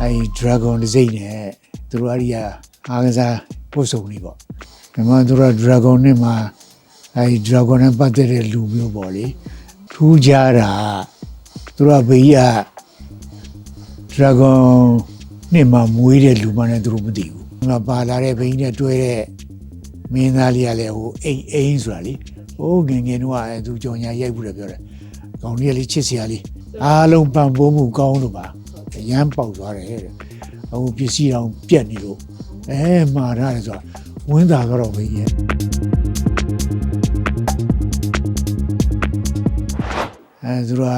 အဲဒီ dragon တစ်စိမ့်နဲ့သူတို့အဲ့ဒီကအားကစားပို့ဆောင်နေပေါ့မြန်မာသူတို့က dragon နဲ့မှာအဲဒီ dragon နဲ့ပတ်သက်တဲ့လူမျိုးပေါ့လေထူးခြားတာသူတို့ကဘေးက dragon နဲ့မှာမွေးတဲ့လူမှလည်းသူတို့မသိဘူး။ငါပါလာတဲ့ဘိန်းနဲ့တွဲတဲ့မင်းသားလေးကလည်းဟိုအိမ်အိမ်ဆိုတာလေ။ဟိုငယ်ငယ်တော့အဲသူကြောင်ညာရိုက်ဘူးတယ်ပြောတယ်။ကောင်းလေးကလေးချစ်စရာလေးအားလုံးပံ့ပိုးမှုကောင်းလို့ပါ။ အရန်ပေါက်သွားတယ်တဲ့။အခုပစ္စည်းတော်ပြက်နေလို့အဲမှားရတယ်ဆိုတာဝင်းသာတော့ဘိန်းရဲ့အဲသူတို့က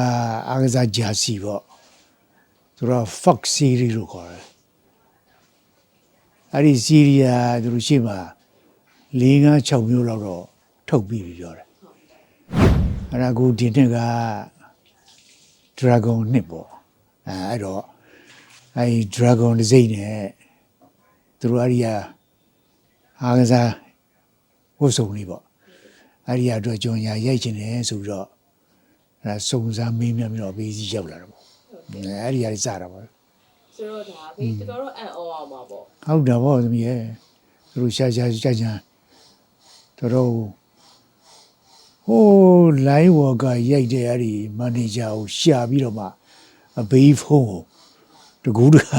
အားကစားဂျာစီပေါ့သူတို့က Fox series လို့ခေါ်တယ်အဲ့ဒီ series ကသူတို့ရှိမှ၄၅6မျိုးလောက်တော့ထုတ်ပြီးပြီပြောတယ်အဲ့ဒါကိုဒီနှစ်က Dragon နှစ်ပေါ့ အဲအဲ့တော့အဲ့ဒီ Dragon တစ်စိမ့်နဲ့သူတို့အဲ့ဒီကအားကစားဝတ်စုံလေးပေါ့အဲ့ဒီအတွက်ကျွန်ညာရိုက်ချင်တယ်ဆိုပြီးတော့အဲ့ဒါစုံစမ်းမေးမြန်းပြီးတော့ဘေးစီးရောက်လာတယ်ပေါ့အဲ့ဒီကနေစတာပေါ့ဆိုတော့ဒါဘေးတော်တော်အံ့ဩအောင်ပါပေါ့ဟုတ်တာပေါ့သမီးရဲ့သူတို့ရှာရှာကြကြတော်တော်ဟိုး line worker ရိုက်တဲ့အဲ့ဒီမန်နေဂျာကိုရှာပြီးတော့မှ အဘေးဖုန်းကိုတကူးတက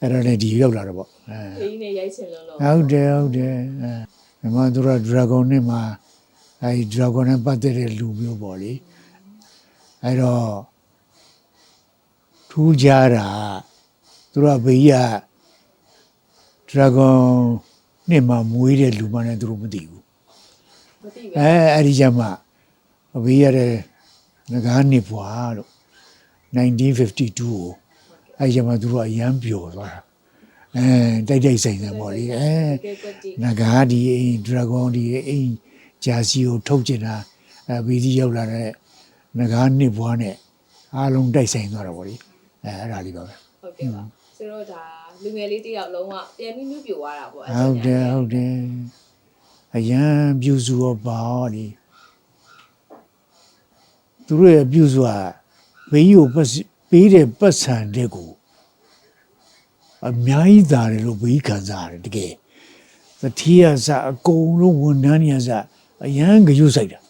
အဲ့ဒါနဲ့ဒီရောက်လာတော့ပေါ့အဲဘေးနဲ့ရိုက်ချင်လို့လို့ဟုတ်တယ်ဟုတ်တယ်အဲမြန်မာသူတို့က dragon နဲ့မှာအဲဒီ dragon နဲ့ပတ်သက်တဲ့လူမျိုးပေါ့လေအဲ့တော့ထူးခြားတာသူတို့ကဘေးက dragon နဲ့မှာမွေးတဲ့လူမှလည်းသူတို့မသိဘူးမသိပဲအဲအဲ့ဒီကျမှဘေးရတဲ့ငကားနှစ်ဘွားလို့ 1952ကိုအဲ့ဒီကျမှသူတို့ကအရန်ပျော်သွားတာအဲတိုက်တိုက်ဆိုင်ဆိုင်ပေါ့လေအဲကဲကွက်တီနဂါဒီအိမ်ဒရာဂွန်ဒီအိမ်ဂျာစီကိုထုတ်ကျင်တာအဲဗီဒီရောက်လာတဲ့နဂါနှစ်ဘွားနဲ့အားလုံးတိုက်ဆိုင်သွားတာပေါ့လေအဲအဲ့ဒါလေးပါပဲဟုတ်ကဲ့ပါဆိုတော့ဒါလူငယ်လေးတယောက်လုံးဝပြန်ပြီးမြူးပြိုသွားတာပေါ့ဟုတ်တယ်ဟုတ်တယ်အရန်ပြူစုရောပါလေသူတို့ရဲ့ပြူစုက ဘေးကိုပတ်စပေးတဲ့ပတ်စံတဲ့ကိုအများကြီးသာတယ်လို့ဘေးခံစားရတယ်တကယ်သတိယစအကုန်လုံးဝန်ထမ်းတွေစအရန်ကြွဆိုင်တာ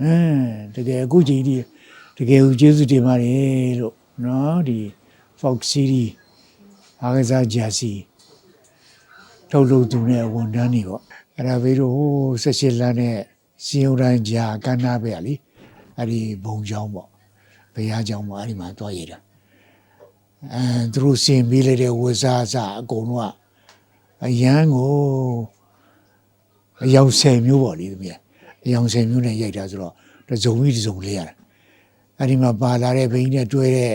အဲတကယ်အခုချိန်ဒီတကယ်ကိုကျေးဇူးတင်ပါတယ်လို့နော်ဒီ Fox City အားကစားဂျာစီထုတ်လို့သူနဲ့ဝန်ထမ်းတွေပေါ့အဲ့ဒါဘေးတို့ဟိုဆက်ရှစ်လမ်းနဲ့စီယုံတိုင်းကြာကန်းနာပဲလေအဲ့ဒီဘုံချောင်းပေါ့ ဘုရားချောင်းပေါ့အဲ့ဒီမှာတွားရတာအဲသူတို့စင်ပေးလိုက်တဲ့ဝဇာစအကုန်လုံးကအရန်ကိုအယောင်ဆယ်မျိုးပေါ့လေသူမြအယောင်ဆယ်မျိုးနဲ့ရိုက်တာဆိုတော့တစ်စုံကြီးတစ်စုံလေးရတယ်အဲ့ဒီမှာပါလာတဲ့ဘိန်းနဲ့တွဲတဲ့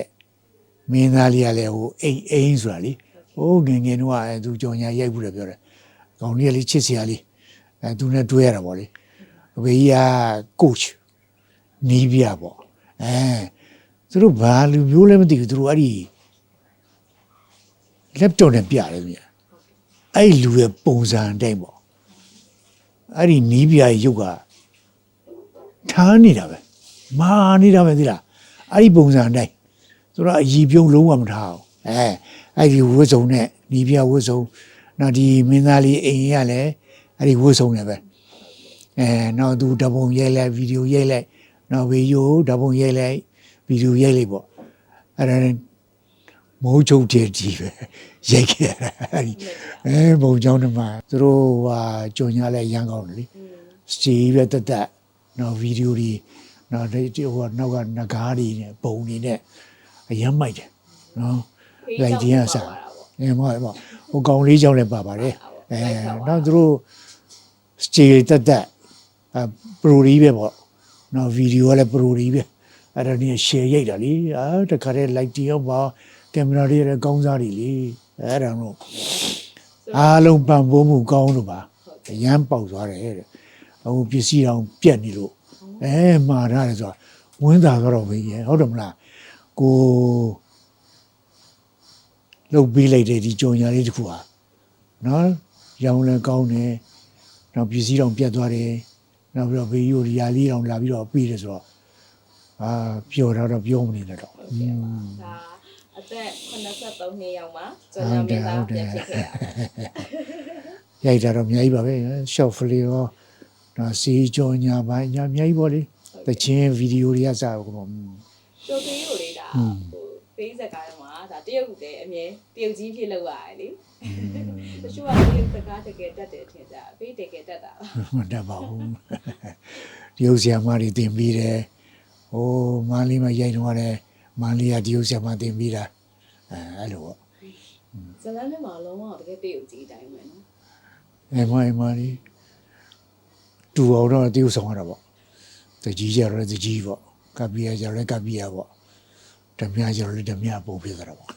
မင်းသားလေးကလည်းဟိုအိမ်အိမ်ဆိုတာလေဟိုးငယ်ငယ်တော့အဲသူကြောင်ညာရိုက်ဘူးတယ်ပြောတယ်။ကောင်လေးကလေးချစ်စရာလေးအဲသူနဲ့တွဲရတာပေါ့လေ။အဖေကြီးက coach နီးပြပေါ့။အဲ သူတို့ဘာလူမျိုးလဲမသိဘူးသူတို့အဲ့ဒီ laptop နဲ့ပြတယ်မြင်။အဲ့ဒီလူရဲ့ပုံစံအတိုင်းပေါ့။အဲ့ဒီနီးပြရဲ့ရုပ်ကထားနေတာပဲ။မာနေတာပဲသိလား။အဲ့ဒီပုံစံအတိုင်းသူတို့အည်ပြုံးလုံးဝမထားအောင်အဲအဲ့ဒီဝတ်စုံနဲ့ညီပြဝတ်စုံနောက်ဒီမင်းသားလေးအိမ်ရလည်းအဲ့ဒီဝတ်စုံနဲ့ပဲအဲနောက်သူဓာတ်ပုံရိုက်လိုက်ဗီဒီယိုရိုက်လိုက်နောက်ဗီဒီယိုဓာတ်ပုံရိုက်လိုက် ဗီဒီယိုရိုက်လိုက်ပေါ့အဲ့ဒါနဲ့မိုးချုပ်တဲ့ဒီပဲရိုက်ခဲ့တာအဲ့ဒီအဲဘုံကြောင်းတွေမှာသူတို့ဟာကြုံရလဲရန်ကောင်းတယ်လေစတီးပဲတက်တက်နော်ဗီဒီယိုတွေနော်ဒီဟိုနောက်ကငကားတွေနဲ့ပုံတွေနဲ့အယမ်းမိုက်တယ်နော်လိုက်တင်ရစားအဲမဟုတ်ဘူးဟိုကောင်လေးကြောင့်လည်းပါပါတယ်အဲနောက်သူတို့စတီးတက်တက်အပရိုဒီပဲပေါ့နော်ဗီဒီယိုကလည်းပရိုဒီပဲ အဲ့ဒါနေ share ရိုက်တာလေအာတခါတည်း light တင်ရောက်ပါကင်မရာတွေလည်းကောင်းစားတယ်လေအဲ့ဒါတော့အားလုံးပံ့ပိုးမှုကောင်းလို့ပါအရန်ပေါက်သွားတယ်တဲ့အခုပစ္စည်းတောင်ပြက်နေလို့အဲမှားထားတယ်ဆိုတာဝင်းသာတော့ပဲရေဟုတ်တယ်မလားကိုလုတ်ပြီးလိုက်တဲ့ဒီကြုံညာလေးတစ်ခုဟာနော်ရောင်လည်းကောင်းတယ်နောက်ပစ္စည်းတောင်ပြက်သွားတယ်နောက်ပြီးတော့ဘေးရိုဒီယာလေးတောင်လာပြီးတော့ပြီးတယ်ဆိုတော့ အာပျော်တော့တော့ပြောမနေနဲ့တော့ဟုတ်ကဲ့ပါဒါအအသက်83နှစ်ရောက်မှကျော်ညာမင်းသားပြန်ဖြစ်ခဲ့တာရိုက်တာတော့အများကြီးပါပဲ short film ရောနော်စီကြောညာပိုင်းညာအများကြီးပေါ့လေတချင်းဗီဒီယိုတွေကစတော့ကောကျော်သေးကိုလေဒါဟိုဖေးစကားတော့မှာဒါတရုတ်လည်းအမြဲတရုတ်ကြီးဖြစ်လောက်ရတယ်လေတချို့ကတရုတ်စကားတကယ်တတ်တယ်ထင်ကြဖေးတကယ်တတ်တာမတတ်ပါဘူးဒီဥစ္စာမတွေတင်ပြီးတယ် ဟိုမန္တလေးမှာရိုက်တော့တယ်မန္တလေးကဒီဥစ္စာမတင်ပြီးတာအဲအဲ့လိုပေါ့ဇလန်းထဲမှာလုံးဝတကယ်တရုတ်ကြီးအတိုင်းပဲနော်အဲမအမလေးတူအောင်တော့ဒီဥစ္စာရတာပေါ့တကြီးကြတော့တကြီးပေါ့ကပ္ပိယကြတော့ကပ္ပိယပေါ့ဓမြကြတော့ဓမြပုံဖြစ်သွားတာပေါ့